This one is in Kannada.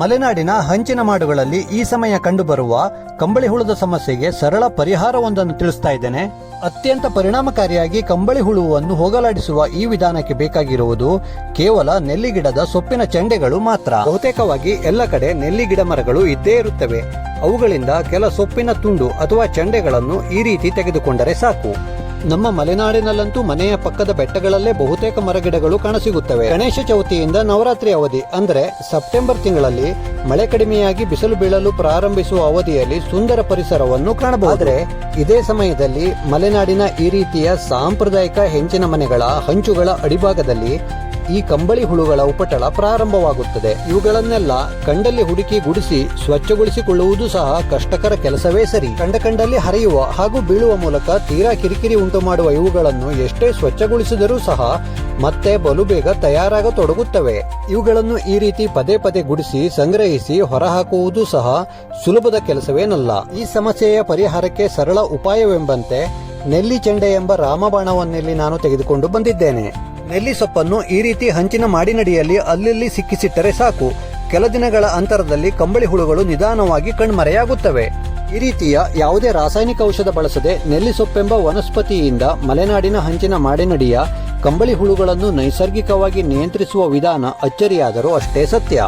ಮಲೆನಾಡಿನ ಹಂಚಿನ ಮಾಡುಗಳಲ್ಲಿ ಈ ಸಮಯ ಕಂಡುಬರುವ ಕಂಬಳಿ ಹುಳದ ಸಮಸ್ಯೆಗೆ ಸರಳ ಪರಿಹಾರವೊಂದನ್ನು ತಿಳಿಸ್ತಾ ಇದ್ದೇನೆ. ಅತ್ಯಂತ ಪರಿಣಾಮಕಾರಿಯಾಗಿ ಕಂಬಳಿ ಹುಳುವನ್ನು ಹೋಗಲಾಡಿಸುವ ಈ ವಿಧಾನಕ್ಕೆ ಬೇಕಾಗಿರುವುದು ಕೇವಲ ನೆಲ್ಲಿಗಿಡದ ಸೊಪ್ಪಿನ ಚಂಡೆಗಳು ಮಾತ್ರ. ಬಹುತೇಕವಾಗಿ ಎಲ್ಲ ಕಡೆ ನೆಲ್ಲಿಗಿಡ ಮರಗಳು ಇದ್ದೇ ಇರುತ್ತವೆ. ಅವುಗಳಿಂದ ಕೆಲ ಸೊಪ್ಪಿನ ತುಂಡು ಅಥವಾ ಚಂಡೆಗಳನ್ನು ಈ ರೀತಿ ತೆಗೆದುಕೊಂಡರೆ ಸಾಕು. ನಮ್ಮ ಮಲೆನಾಡಿನಲ್ಲಂತೂ ಮನೆಯ ಪಕ್ಕದ ಬೆಟ್ಟಗಳಲ್ಲೇ ಬಹುತೇಕ ಮರಗಿಡಗಳು ಕಾಣಸಿಗುತ್ತವೆ. ಗಣೇಶ ಚೌತಿಯಿಂದ ನವರಾತ್ರಿ ಅವಧಿ, ಅಂದ್ರೆ ಸೆಪ್ಟೆಂಬರ್ ತಿಂಗಳಲ್ಲಿ ಮಳೆ ಕಡಿಮೆಯಾಗಿ ಬಿಸಿಲು ಬೀಳಲು ಪ್ರಾರಂಭಿಸುವ ಅವಧಿಯಲ್ಲಿ ಸುಂದರ ಪರಿಸರವನ್ನು ಕಾಣಬಹುದು. ಆದರೆ ಇದೇ ಸಮಯದಲ್ಲಿ ಮಲೆನಾಡಿನ ಈ ರೀತಿಯ ಸಾಂಪ್ರದಾಯಿಕ ಹೆಂಚಿನ ಮನೆಗಳ, ಹಂಚುಗಳ ಅಡಿಭಾಗದಲ್ಲಿ ಈ ಕಂಬಳಿ ಹುಳುಗಳ ಉಪಟಳ ಪ್ರಾರಂಭವಾಗುತ್ತದೆ. ಇವುಗಳನ್ನೆಲ್ಲ ಕಂಡಲ್ಲಿ ಹುಡುಕಿ ಗುಡಿಸಿ ಸ್ವಚ್ಛಗೊಳಿಸಿಕೊಳ್ಳುವುದು ಸಹ ಕಷ್ಟಕರ ಕೆಲಸವೇ ಸರಿ. ಕಂಡ ಕಂಡಲ್ಲಿ ಹರಿಯುವ ಹಾಗೂ ಬೀಳುವ ಮೂಲಕ ತೀರಾ ಕಿರಿಕಿರಿ ಉಂಟು ಮಾಡುವ ಇವುಗಳನ್ನು ಎಷ್ಟೇ ಸ್ವಚ್ಛಗೊಳಿಸಿದರೂ ಸಹ ಮತ್ತೆ ಬಲು ಬೇಗ ತಯಾರಾಗತೊಡಗುತ್ತವೆ. ಇವುಗಳನ್ನು ಈ ರೀತಿ ಪದೇ ಪದೇ ಗುಡಿಸಿ ಸಂಗ್ರಹಿಸಿ ಹೊರಹಾಕುವುದು ಸಹ ಸುಲಭದ ಕೆಲಸವೇನಲ್ಲ. ಈ ಸಮಸ್ಯೆಯ ಪರಿಹಾರಕ್ಕೆ ಸರಳ ಉಪಾಯವೆಂಬಂತೆ ನೆಲ್ಲಿ ಚೆಂಡೆ ಎಂಬ ರಾಮಬಾಣವನ್ನೆಲ್ಲಿ ನಾನು ತೆಗೆದುಕೊಂಡು ಬಂದಿದ್ದೇನೆ. ನೆಲ್ಲಿ ಸೊಪ್ಪನ್ನು ಈ ರೀತಿ ಹಂಚಿನ ಮಾಡಿನಡಿಯಲ್ಲಿ ಅಲ್ಲಲ್ಲಿ ಸಿಕ್ಕಿಸಿಟ್ಟರೆ ಸಾಕು. ಕೆಲ ದಿನಗಳ ಅಂತರದಲ್ಲಿ ಕಂಬಳಿ ಹುಳುಗಳು ನಿಧಾನವಾಗಿ ಕಣ್ಮರೆಯಾಗುತ್ತವೆ. ಈ ರೀತಿಯ ಯಾವುದೇ ರಾಸಾಯನಿಕ ಔಷಧ ಬಳಸದೆ ನೆಲ್ಲಿಸೊಪ್ಪೆಂಬ ವನಸ್ಪತಿಯಿಂದ ಮಲೆನಾಡಿನ ಹಂಚಿನ ಮಾಡಿನಡಿಯ ಕಂಬಳಿ ಹುಳುಗಳನ್ನು ನೈಸರ್ಗಿಕವಾಗಿ ನಿಯಂತ್ರಿಸುವ ವಿಧಾನ ಅಚ್ಚರಿಯಾದರೂ ಅಷ್ಟೇ ಸತ್ಯ.